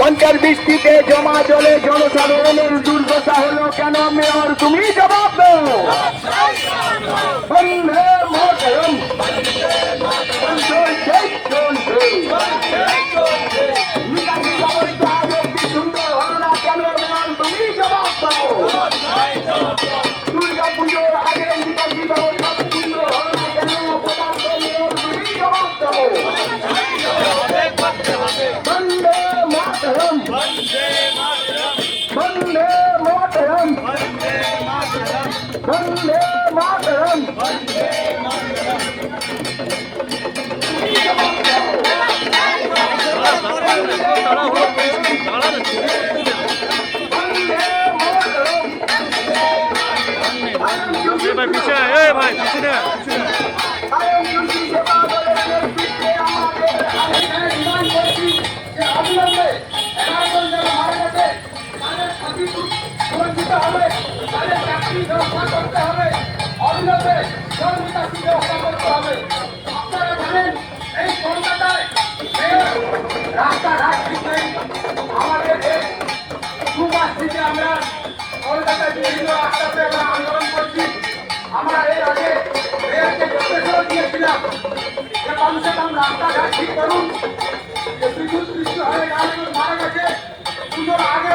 ঘণ্টার বৃষ্টিতে জমা জলে জনসাধারণের দুর্দশা হলো কেন মেয়র? তুমি জবাব দাও। বন্ধে মাতরম। மாதரம் வந்தே மாதரம் வந்தே மாதரம் पीछे কলকাতায় বিভিন্ন রাস্তাতে আমরা আন্দোলন করছি। আমরা এর আগে মেয়রকে যথেষ্ট দিয়েছিলাম যে কমসে কম রাস্তাঘাট ঠিক করুন। যে বিদ্যুৎ বৃষ্টি হয়ে গাড়িগুলো মারা গেছে, পুজোর আগে